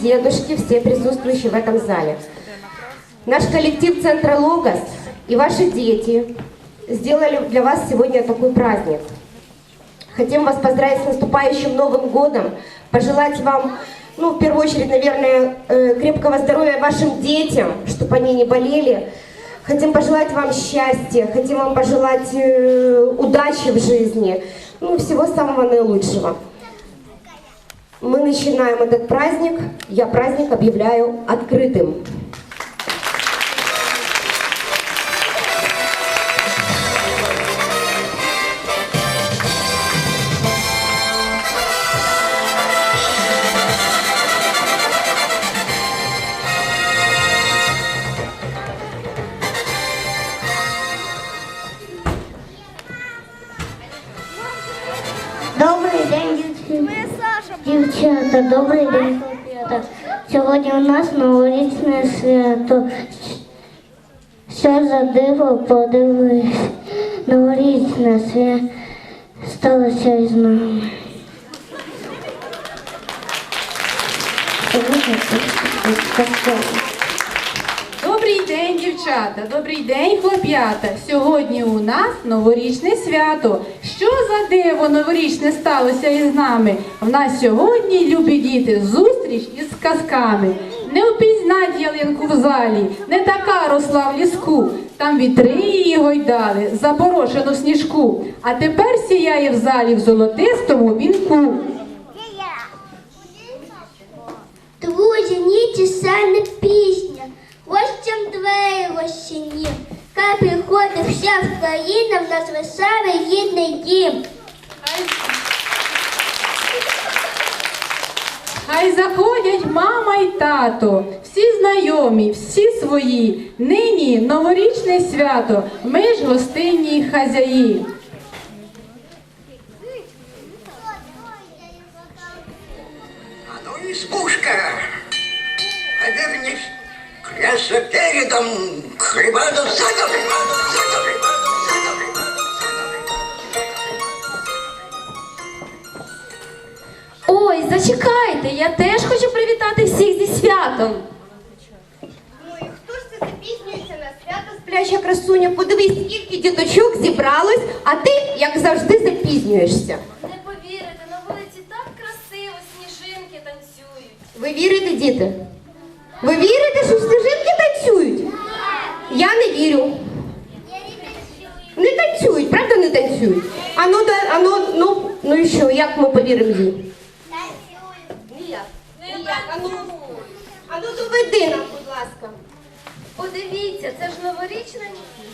дедушки, все присутствующие в этом зале. Наш коллектив Центра Логос и ваши дети сделали для вас сегодня такой праздник. Хотим вас поздравить с наступающим Новым годом, пожелать вам, ну, в первую очередь, наверное, э, крепкого здоровья вашим детям, чтобы они не болели. Хотим пожелать вам счастья, хотим вам пожелать э, удачи в жизни, ну, всего самого наилучшего. Мы начинаем этот праздник. Я праздник объявляю открытым. Дівчата, добрий день, хлоп'ята. Сьогодні у нас новорічне свято. Що за диво подивись. Новорічне свято сталося із нами. День, дівчата, добрий день, хлоп'ята. Сьогодні у нас новорічне свято. Що за диво новорічне сталося із нами? В нас сьогодні, любі діти, зустріч із казками. Не впізнать ялинку в залі, не така росла в ліску. Там вітри її гойдали, запорошену сніжку. А тепер сіяє в залі в золотистому вінку. Друзі, ніч сальна пісня, гостям двері розчині. Хай приходить вся Україна, в нас веселий гідний дім. Хай заходять мама й тато, всі знайомі, всі свої. Нині новорічне свято. Ми ж гостинні хазяї. Кресло передом, хлебану задом, хлебану задом, хлебану задом, хлебану задом. Ой, зачекайте, я теж хочу привітати всіх зі святом. Ну і хто ж це запізнюється на свято спляча красуня? Подивись, скільки діточок зібралось, а ти, як завжди, запізнюєшся. Не повірите, на вулиці так красиво, сніжинки танцюють. Ви вірите, діти? Ви вірите, що сніжинки танцюють? Я не вірю. Не танцюють, правда не танцюють? А ну, а ну, ну, ну і що, як ми повіримо їй? Ну, а ну доведи нам, будь ласка. Подивіться, це ж новорічна ніч.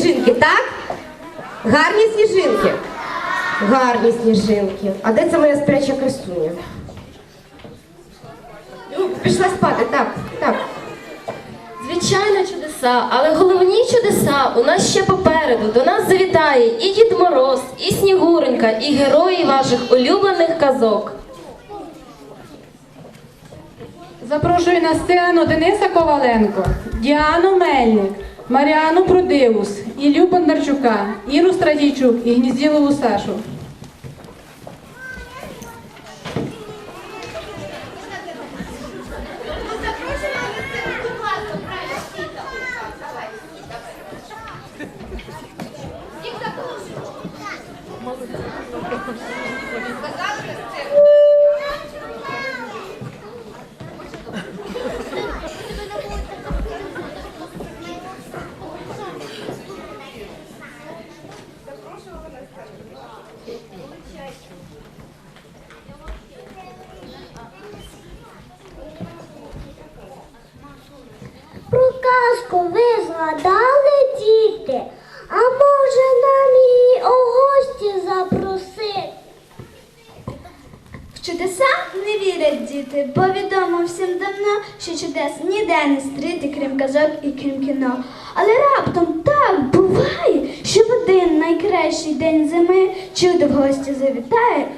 Сніжинки, так? Гарні сніжинки. Гарні сніжинки. А де це моя спляча красуня? Ну, Пішла спати, так, так. Звичайно, чудеса, але головні чудеса у нас ще попереду. До нас завітає і Дід Мороз, і Снігуренька, і герої ваших улюблених казок. Запрошую на сцену Дениса Коваленко, Діану Мельник, Маріану Прудивус, Іллю Бондарчука, Іру Страдійчук і Гнізділову Сашу. Про казку ви згадали, діти? А може нам її у гості запросити? В чудеса не вірять діти, бо відомо всім давно, що чудес ніде не стріти, крім казок і крім кіно. Але раптом так буває, що в один найкращий день зими чудо в гості завітає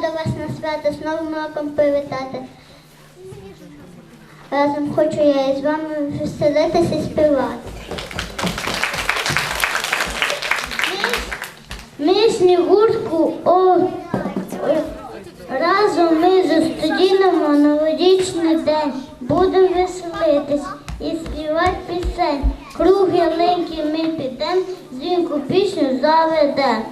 до вас на свято з Новим роком привітати. Разом хочу я із вами веселитися і співати. Ми, снігурку о, разом ми зустрінемо новорічний день. Будемо веселитись і співати пісень. Круг ялинки ми підемо, дзвінку пісню заведемо.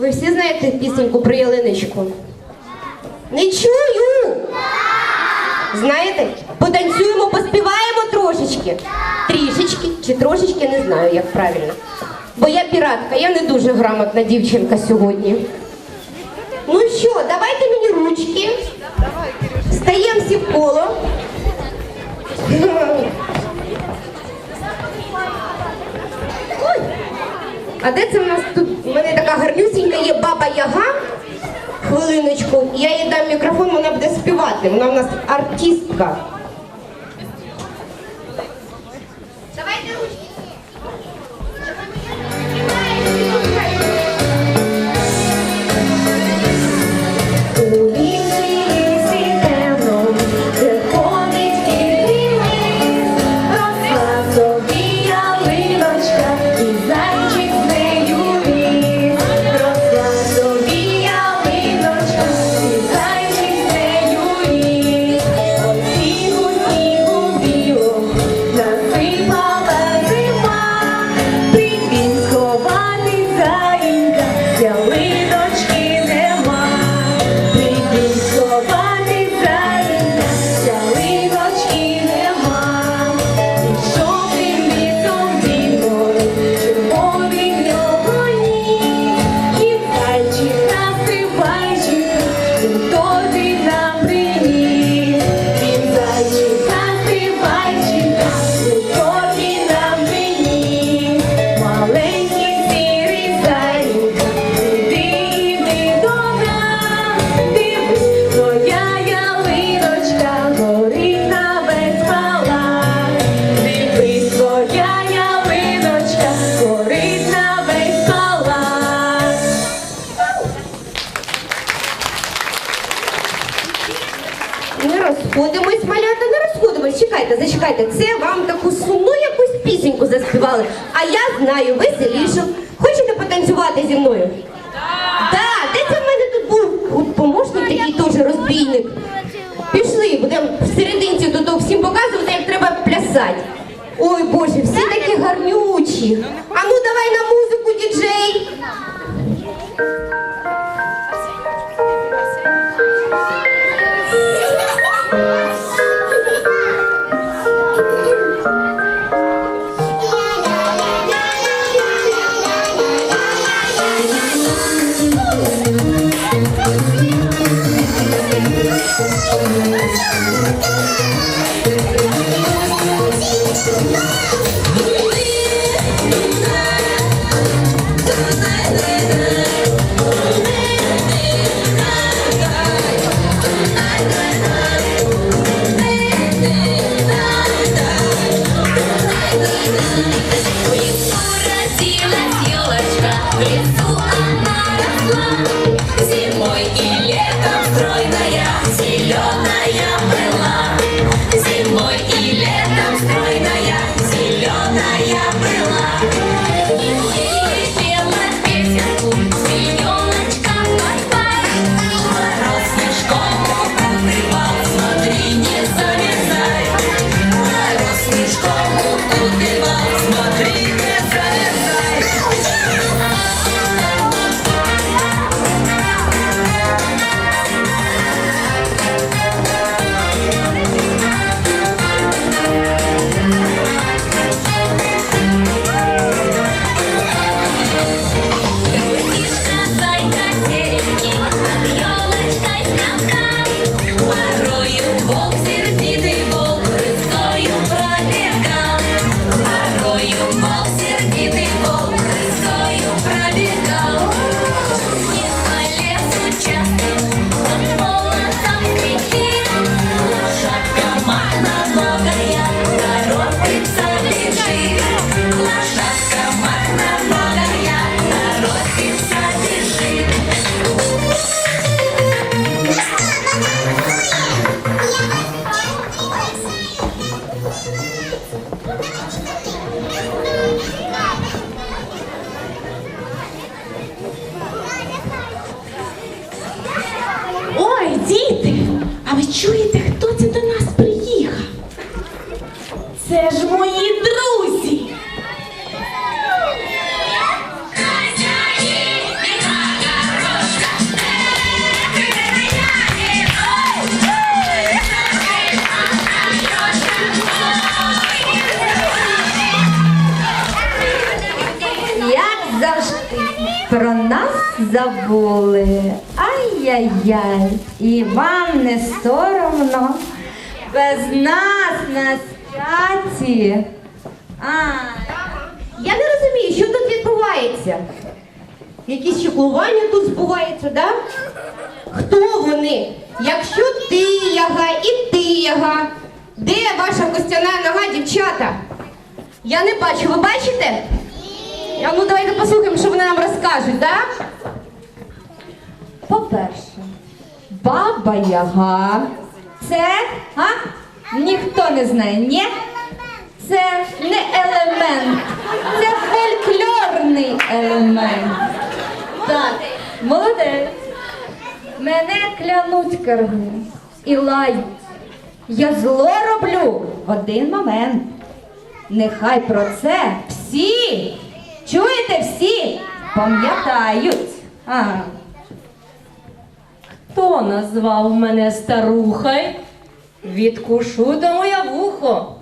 Ви всі знаєте пісеньку про ялиничку? Не чую! Знаєте? Потанцюємо, поспіваємо трошечки. Трішечки чи трошечки, не знаю, як правильно. Бо я піратка, я не дуже грамотна дівчинка сьогодні. Ну що, давайте мені ручки. Стаємо всі в коло. А де це в нас тут? У мене така гарнюсінька є баба Яга. Хвилиночку, я їй дам мікрофон, вона буде співати. Вона в нас артистка. Розходимось, малята, не розходимось. Чекайте, зачекайте. Це вам таку сумну якусь пісеньку заспівала. танцювали. А я знаю веселішу. Хочете потанцювати зі мною? Так, де це в мене тут був от помощник такий теж розбійник. Пішли, будемо в серединці тут всім показувати, як треба плясати. Ой Боже, всі такі гарнючі. А ну давай на музику, діджей. Yes! Про нас забули. Ай-яй-яй, і вам не соромно без нас на святі. Ай. Я не розумію, що тут відбувається. Якісь чеклування тут збуваються, да? Хто вони? Якщо ти яга і ти яга, де ваша костяна нога, дівчата? Я не бачу, ви бачите? А ну давайте послухаємо, що вони нам розкажуть, да? По-перше, баба Яга. Це, а? Ніхто не знає, ні? Це не елемент, це фольклорний елемент. Так, молодець. Мене клянуть карги і лають. Я зло роблю в один момент. Нехай про це всі, чуєте всі, пам'ятають. Хто назвав мене старухой? Відкушу до моя вухо.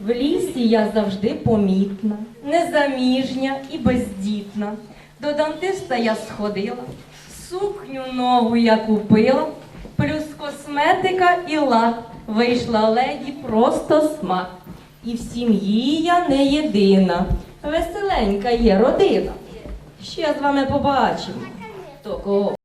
В лісі я завжди помітна, незаміжня і бездітна. До дантиста я сходила, сукню нову я купила, плюс косметика і лак. Вийшла леді просто смак. І в сім'ї я не єдина. Веселенька є родина. Ще з вами побачимо, То кого